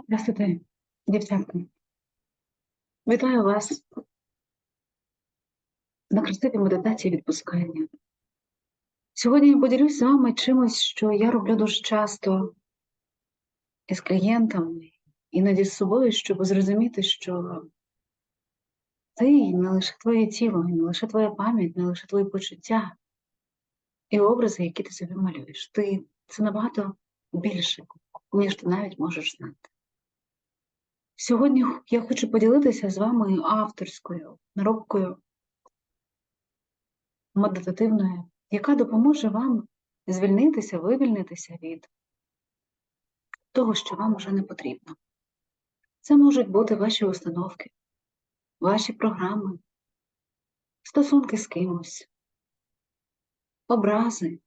Здравствуйте, дівчатка. Вітаю вас на красивій медитації відпускання. Сьогодні я поділюсь з вами чимось, що я роблю дуже часто із клієнтами, іноді з собою, щоб зрозуміти, що ти не лише твоє тіло, не лише твоя пам'ять, не лише твої почуття і образи, які ти собі малюєш. Ти це набагато більше, ніж ти навіть можеш знати. Сьогодні я хочу поділитися з вами авторською наробкою медитативною, яка допоможе вам звільнитися, вивільнитися від того, що вам уже не потрібно. Це можуть бути ваші установки, ваші програми, стосунки з кимось, образи,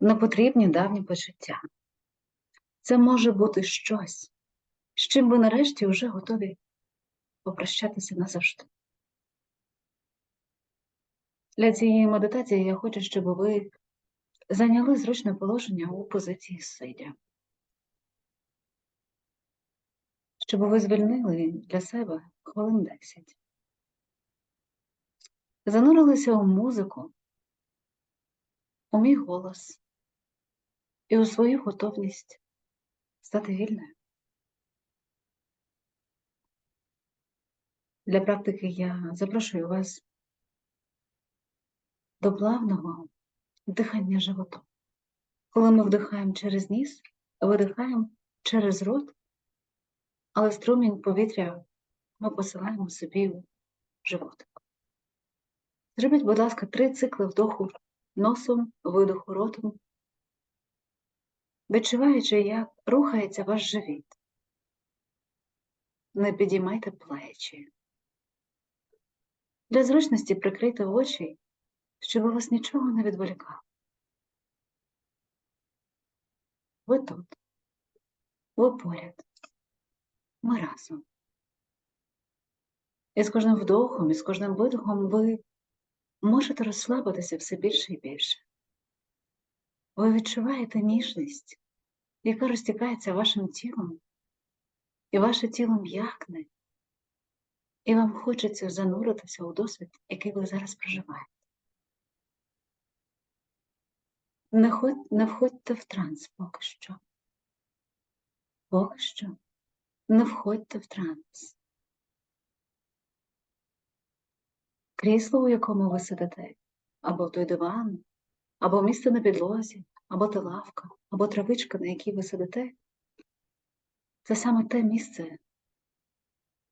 непотрібні давні почуття. Це може бути щось, з чим ви нарешті вже готові попрощатися назавжди. Для цієї медитації я хочу, щоб ви зайняли зручне положення у позиції сидя, щоб ви звільнили для себе хвилин 10. Занурилися у музику, у мій голос і у свою готовність стати вільною. Для практики я запрошую вас до плавного дихання животом. Коли ми вдихаємо через ніс, видихаємо через рот, але струмінь повітря ми посилаємо собі у животик. Зробіть, будь ласка, три цикли вдоху носом, видоху ротом, відчуваючи, як рухається ваш живіт. Не підіймайте плечі. Для зручності прикрийте очі, щоб вас нічого не відволікало. Ви тут, ви поряд, ми разом. І з кожним вдохом, і з кожним видохом ви можете розслабитися все більше і більше. Ви відчуваєте ніжність, яка розтікається вашим тілом, і ваше тіло м'якне, і вам хочеться зануритися у досвід, який ви зараз проживаєте. Не, ходь, не входьте в транс поки що. Поки що не входьте в транс. Крісло, у якому ви сидите, або той диван, або місце на підлозі, або та лавка, або травичка, на якій ви сидите, це саме те місце,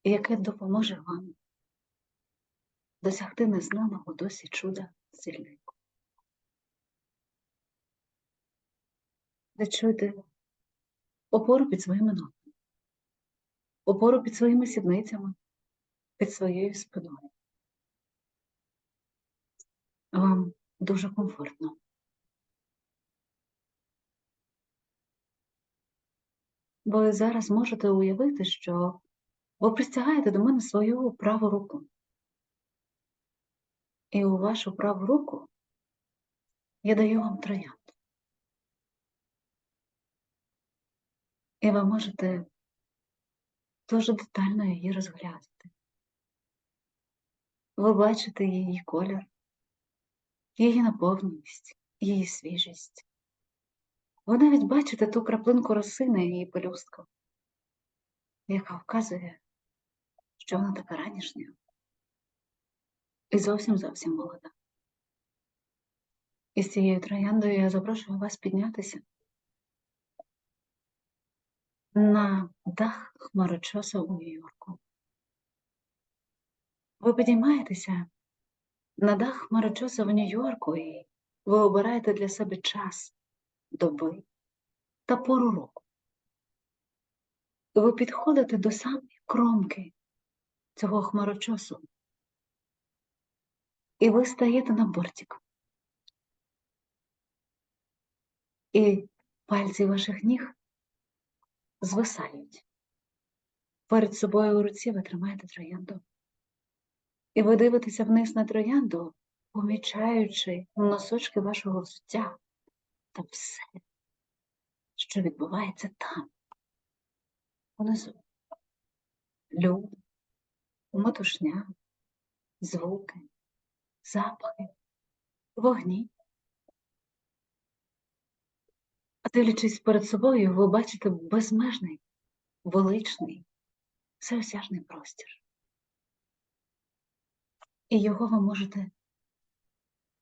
яке допоможе вам досягти незнаного досі чуда звільнення. Відчуйте опору під своїми ногами, опору під своїми сідницями, під своєю спиною. Вам дуже комфортно. Ви зараз можете уявити, що ви простягаєте до мене свою праву руку. І у вашу праву руку я даю вам троянду. І ви можете дуже детально її розглядати. Ви бачите її колір, її наповненість, її свіжість. Ви навіть бачите ту краплинку роси на її пелюстках, яка вказує, що вона така ранішня і зовсім зовсім молода. І з цією трояндою я запрошую вас піднятися на дах хмарочоса у Нью-Йорку. Ви підіймаєтеся на дах хмарочоса в Нью-Йорку і ви обираєте для себе час, доби та пору року. Ви підходите до самої кромки цього хмарочосу, і ви стаєте на бортик. І пальці ваших ніг звисають. Перед собою у руці ви тримаєте троянду. І ви дивитеся вниз на троянду, помічаючи носочки вашого взуття та все, що відбувається там. унизу. Люди, метушня, звуки, запахи, вогні. А дивлячись перед собою, ви бачите безмежний, величний, всеосяжний простір. І його ви можете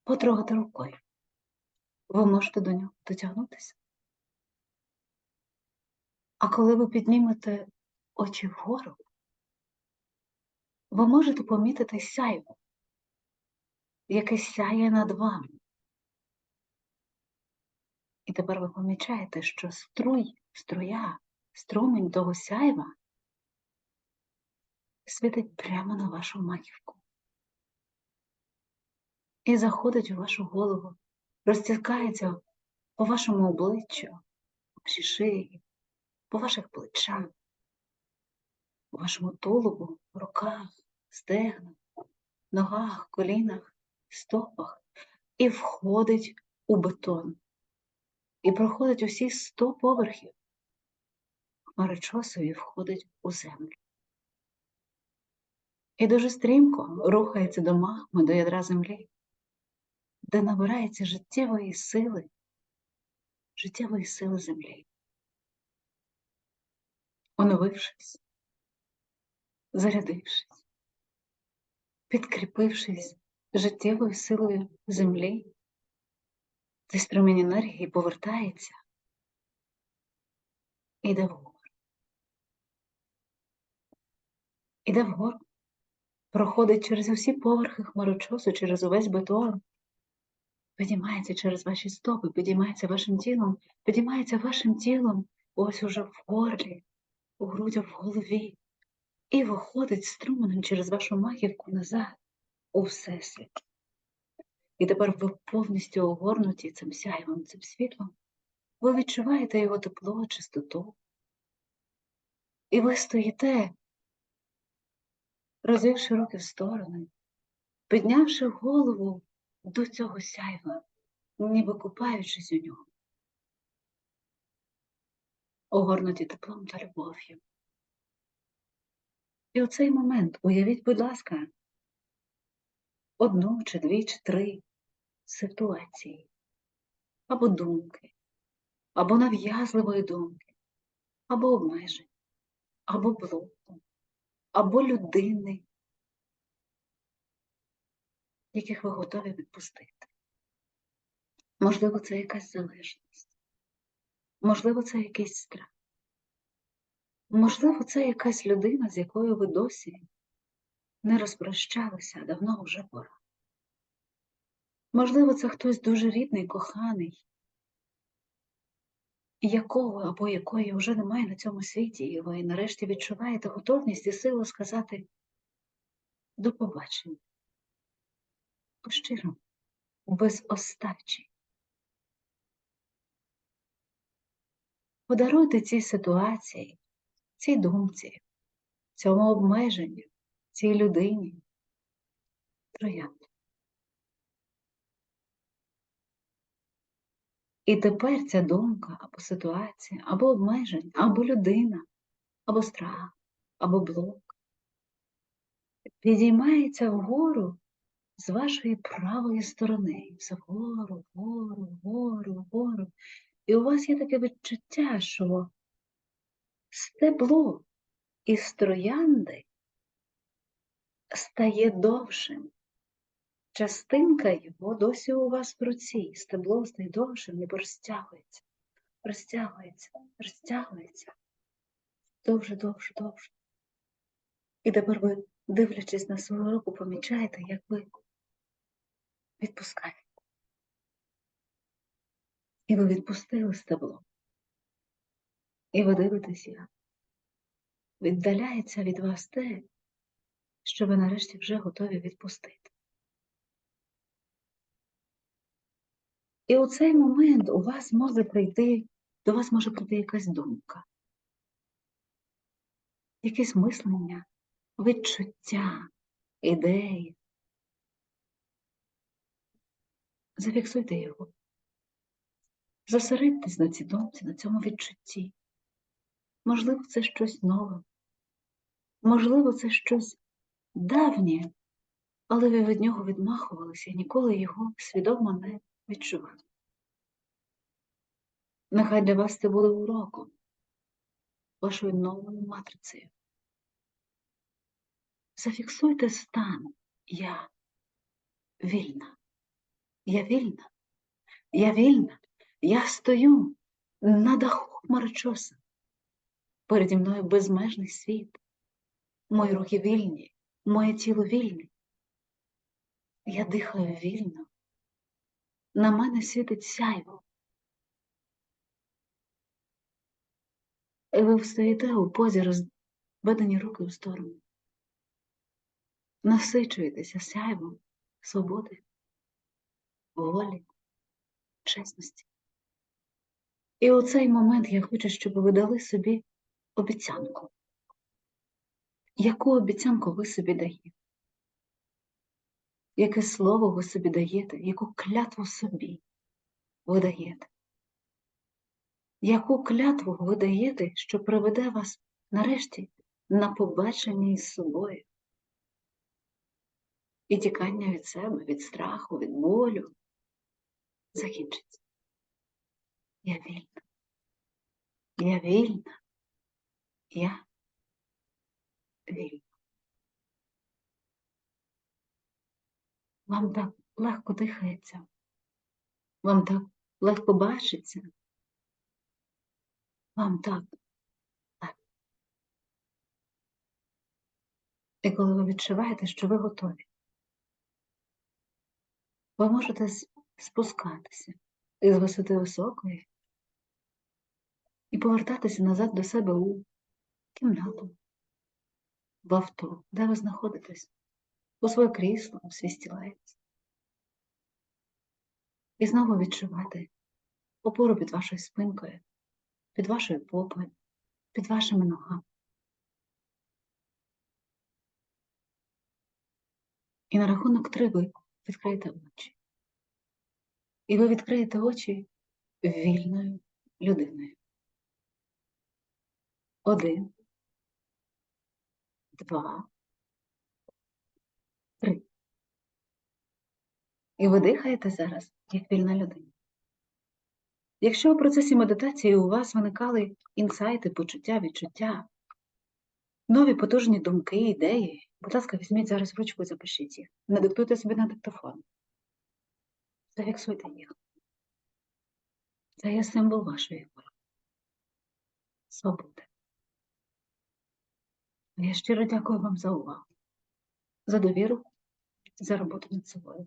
потрогати рукою. Ви можете до нього дотягнутися. А коли ви піднімете очі вгору, ви можете помітити сяйво, яке сяє над вами. І тепер ви помічаєте, що струй, струя, струмень того сяйва світить прямо на вашу маківку і заходить у вашу голову, розтікається по вашому обличчю, по вашій шиї, по ваших плечах, по вашому тулубу, руках, стегнах, ногах, колінах, стопах і входить у бетон. І проходить усі сто поверхів. Хмарочосові входить у землю. І дуже стрімко рухається до магми, до ядра землі, де набирається життєвої сили, життєвої сили землі. Оновившись, зарядившись, підкріпившись життєвою силою землі, цей струмінь енергії повертається і йде вгору. Іде вгору, проходить через усі поверхи хмарочосу, через увесь бетон, підіймається через ваші стопи, підіймається вашим тілом, підіймається вашим тілом. Ось уже в горлі, у грудях в голові, і виходить струменем через вашу маківку назад у всесвіт. І тепер ви повністю огорнуті цим сяйвом, цим світлом, ви відчуваєте його тепло, чистоту. І ви стоїте, розвивши руки в сторони, піднявши голову до цього сяйва, ніби купаючись у ньому, огорнуті теплом та любов'ю. І у цей момент уявіть, будь ласка, одну чи дві, чи три ситуації, або думки, або нав'язливої думки, або обмежень, або блоку, або людини, яких ви готові відпустити. Можливо, це якась залежність, можливо, це якийсь страх. Можливо, це якась людина, з якою ви досі не розпрощалися, а давно вже пора. Можливо, це хтось дуже рідний, коханий, якого або якої вже немає на цьому світі, і ви нарешті відчуваєте готовність і силу сказати до побачення. Пощиро, без остачі. Подаруйте цій ситуації, цій думці, цьому обмеженню, цій людині троянду. І тепер ця думка або ситуація, або обмеження, або людина, або страх, або блок підіймається вгору з вашої правої сторони, все вгору, вгору, вгору, вгору. І у вас є таке відчуття, що стебло із троянди стає довшим. Частинка його досі у вас в руці, стебло стає довшим, ніби розтягується, розтягується, розтягується. Довше, довше, довше. І тепер ви, дивлячись на свою руку, помічаєте, як ви відпускаєте. І ви відпустили стебло. І ви дивитеся, віддаляється від вас те, що ви нарешті вже готові відпустити. І у цей момент у вас може прийти, до вас може прийти якась думка, якесь мислення, відчуття, ідеї. Зафіксуйте його. Зосередьтесь на цій думці, на цьому відчутті. Можливо, це щось нове. Можливо, це щось давнє, але ви від нього відмахувалися і ніколи його свідомо не відчували. Нехай для вас це буде уроком, вашою новою матрицею. Зафіксуйте стан я вільна. Я вільна. Я вільна. Я стою на даху хмарочоса. Переді мною безмежний світ. Мої руки вільні, моє тіло вільне. Я дихаю вільно. На мене світить сяйво. І ви встаєте у позі розведені руки в сторону. Насичуєтеся сяйвом свободи, волі, чесності. І у цей момент я хочу, щоб ви дали собі обіцянку. Яку обіцянку ви собі даєте? Яке слово ви собі даєте, яку клятву собі ви даєте? Яку клятву ви даєте, що приведе вас нарешті на побачення із собою? І тікання від себе, від страху, від болю закінчиться. Я вільна. Я вільна. Я вільна. Вам так легко дихається. Вам так легко бачиться. Вам так. так. І коли ви відчуваєте, що ви готові, ви можете спускатися із висоти високої і повертатися назад до себе у кімнату, в авто, де ви знаходитесь, у своє крісло, у свій стілець. І знову відчувати опору під вашою спинкою, під вашою попою, під вашими ногами. І на рахунок три ви відкриєте очі. І ви відкриєте очі вільною людиною. Один, два, три. І ви дихаєте зараз як вільна людина. Якщо у процесі медитації у вас виникали інсайти, почуття, відчуття, нові потужні думки, ідеї, будь ласка, візьміть зараз ручку і запишіть їх. Не диктуйте собі на диктофон. Зафіксуйте їх. Це є символ вашої волі. Свободи. Я щиро дякую вам за увагу, за довіру, за роботу над собою.